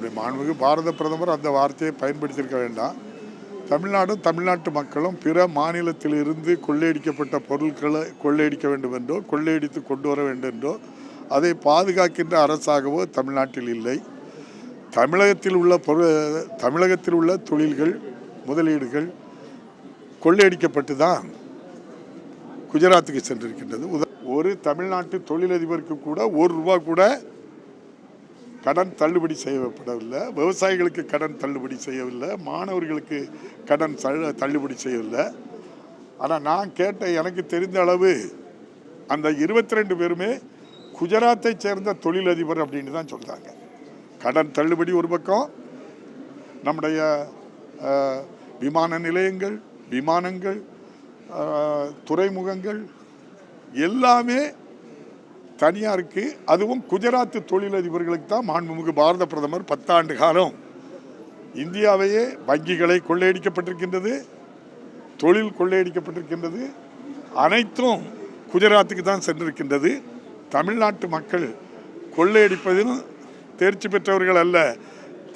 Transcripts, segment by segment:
நம்முடைய மாண்புமிகு பாரத பிரதமர் அந்த வார்த்தையை பயன்படுத்தியிருக்க வேண்டாம். தமிழ்நாடும் தமிழ்நாட்டு மக்களும் பிற மாநிலத்திலிருந்து கொள்ளையடிக்கப்பட்ட பொருட்களை கொள்ளையடிக்க வேண்டும் என்றோ கொள்ளையடித்து கொண்டு வர வேண்டும் என்றோ அதை பாதுகாக்கின்ற அரசாகவோ தமிழ்நாட்டில் இல்லை. தமிழகத்தில் உள்ள பொரு தமிழகத்தில் உள்ள தொழில்கள் முதலீடுகள் கொள்ளையடிக்கப்பட்டு தான் குஜராத்துக்கு சென்றிருக்கின்றது. உத ஒரு தமிழ்நாட்டு தொழிலதிபருக்கு கூட ஒரு ரூபா கூட கடன் தள்ளுபடி செய்யப்படவில்லை. விவசாயிகளுக்கு கடன் தள்ளுபடி செய்யவில்லை. மாணவர்களுக்கு கடன் தள்ளு- தள்ளுபடி செய்யவில்லை. ஆனால் நான் கேட்ட எனக்கு தெரிந்த அளவு அந்த இருபத்தி ரெண்டு பேருமே குஜராத்தை சேர்ந்த தொழிலதிபர் அப்படின்னு தான் சொல்கிறாங்க கடன் தள்ளுபடி ஒரு பக்கம் நம்முடைய விமான நிலையங்கள் விமானங்கள் துறைமுகங்கள் எல்லாமே தனியாருக்கு அதுவும் குஜராத் தொழிலதிபர்களுக்கு தான் மாண்புமிகு பாரத பிரதமர் பத்தாண்டு காலம். இந்தியாவையே வங்கிகளை கொள்ளையடிக்கப்பட்டிருக்கின்றது தொழில் கொள்ளையடிக்கப்பட்டிருக்கின்றது அனைத்தும் குஜராத்துக்கு தான் சென்றிருக்கின்றது. தமிழ்நாட்டு மக்கள் கொள்ளையடிப்பதிலும் தேர்ச்சி பெற்றவர்கள் அல்ல.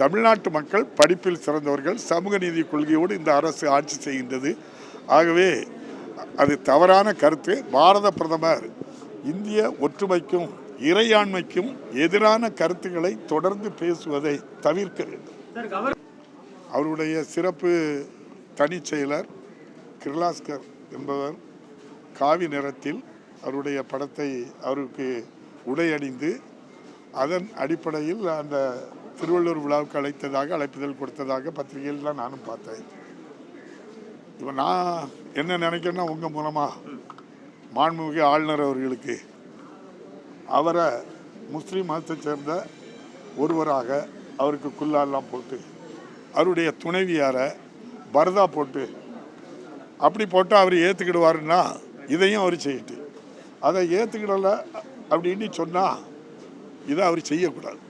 தமிழ்நாட்டு மக்கள் படிப்பில் சிறந்தவர்கள் சமூக நீதி கொள்கையோடு இந்த அரசு ஆட்சி செய்கின்றது. ஆகவே அது தவறான கருத்து. பாரத பிரதமர் இந்திய ஒற்றுமைக்கும் இறையாண்மைக்கும் எதிரான கருத்துக்களை தொடர்ந்து பேசுவதை தவிர்க்க வேண்டும். அவருடைய சிறப்பு தனிச் செயலர் கிர்லாஸ்கர் என்பவர் காவி நிறத்தில் அவருடைய படத்தை அவருக்கு உடை அணிந்து அதன் அடிப்படையில் அந்த திருவள்ளூர் விழாவுக்கு அழைத்ததாக அழைப்புதல் கொடுத்ததாக பத்திரிகையில் நானும் பார்த்தேன். இப்போ நான் என்ன நினைக்கிறேன்னா உங்கள் மூலமாக மாண்புமிகு ஆளுநர் அவர்களுக்கு அவரை முஸ்லீம் மதத்தை சேர்ந்த ஒருவராக அவருக்கு குல்லாலாம் போட்டு அவருடைய துணைவியாரை பரதா போட்டு அப்படி போட்டு அவர் ஏற்றுக்கிடுவாருன்னா இதையும் அவர் செய்யிட்டு. அதை ஏற்றுக்கிடலை அப்படின்னு சொன்னால் இதை அவர் செய்யக்கூடாது.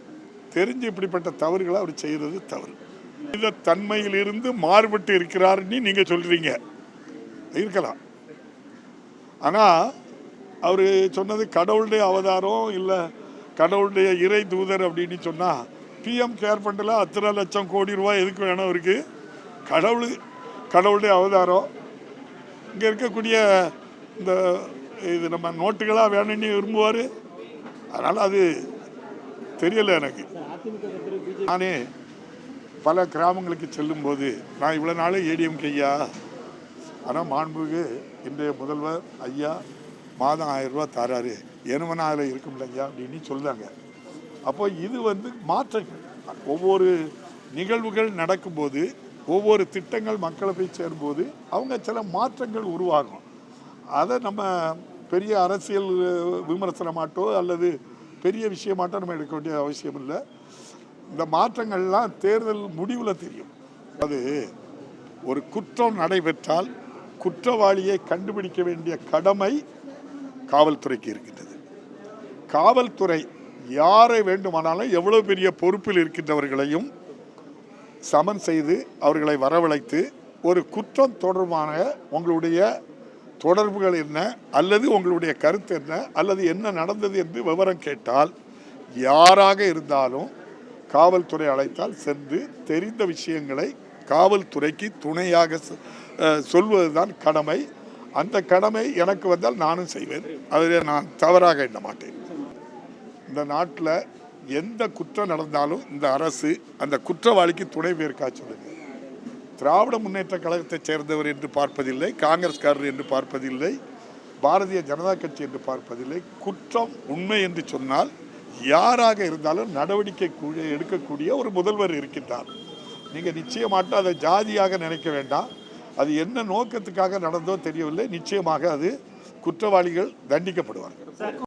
தெரிஞ்சு இப்படிப்பட்ட தவறுகளை அவர் செய்கிறது தவறு. இந்த தன்மையிலிருந்து மாறுபட்டு இருக்கிறாருன்னு நீங்கள் சொல்கிறீங்க இருக்கலாம். ஆனால் அவர் சொன்னது கடவுளுடைய அவதாரம் இல்லை கடவுளுடைய இறை தூதர் அப்படின்னு சொன்னால் பிஎம் கேர் ஃபண்டில் அத்தனை லட்சம் கோடி ரூபாய் எதுக்கு வேணும் அவருக்கு? கடவுள் கடவுளுடைய அவதாரம். இங்கே இருக்கக்கூடிய இந்த இது நம்ம நோட்டுகளாக வேணும்னு விரும்புவார். அதனால் அது தெரியல எனக்கு. நானே பல கிராமங்களுக்கு செல்லும்போது நான் இவ்வளோ நாள் ஏடிஎம் கையா ஆனால் மாண்புமிகு இன்றைய முதல்வர் ஐயா மாதம் ஆயிரம் ரூபா தராரு. எனவனா அதில் இருக்கும்ல ஐயா அப்படின்னு சொல்கிறாங்க அப்போ இது வந்து மாற்றங்கள். ஒவ்வொரு நிகழ்வுகள் நடக்கும்போது ஒவ்வொரு திட்டங்கள் மக்களை போய் சேரும்போது அவங்க சில மாற்றங்கள் உருவாகும். அதை நம்ம பெரிய அரசியல் விமர்சனமாட்டோ அல்லது பெரிய விஷயமாட்டோ நம்ம எடுக்க வேண்டிய அவசியம் இல்லை. இந்த மாற்றங்கள்லாம் தேர்தல் முடிவில் தெரியும். அது ஒரு குற்றம் நடைபெற்றால் குற்றவாளியை கண்டுபிடிக்க வேண்டிய கடமை காவல்துறைக்கு இருக்கின்றது. காவல்துறை யாரை வேண்டுமானாலும் எவ்வளோ பெரிய பொறுப்பில் இருக்கின்றவர்களையும் சமன் செய்து அவர்களை வரவழைத்து ஒரு குற்றம் தொடர்பான உங்களுடைய தொடர்புகள் என்ன அல்லது உங்களுடைய கருத்து என்ன அல்லது என்ன நடந்தது என்று விவரம் கேட்டால் யாராக இருந்தாலும் காவல்துறை அழைத்தால் சென்று தெரிந்த விஷயங்களை காவல்துறைக்கு துணையாக சொ- தான் சொல்வதுதான் கடமை. அந்த கடமை எனக்கு வந்தால் நானும் செய்வேன். அதில் நான் தவறாக எண்ண மாட்டேன். இந்த நாட்டில் எந்த குற்றம் நடந்தாலும் இந்த அரசு அந்த குற்றவாளிக்கு துணை பேருக்கா சொல்லுங்க திராவிட முன்னேற்ற கழகத்தைச் சேர்ந்தவர் என்று பார்ப்பதில்லை காங்கிரஸ்காரர் என்று பார்ப்பதில்லை பாரதிய ஜனதா கட்சி என்று பார்ப்பதில்லை. குற்றம் உண்மை என்று சொன்னால் யாராக இருந்தாலும் நடவடிக்கை எடுக்கக்கூடிய ஒரு முதல்வர் இருக்கின்றார். நீங்கள் நிச்சயமாட்ட அதை ஜாதியாக நினைக்க வேண்டாம். அது என்ன நோக்கத்துக்காக நடந்தோ தெரியவில்லை. நிச்சயமாக அது குற்றவாளிகள் தண்டிக்கப்படுவார்கள்.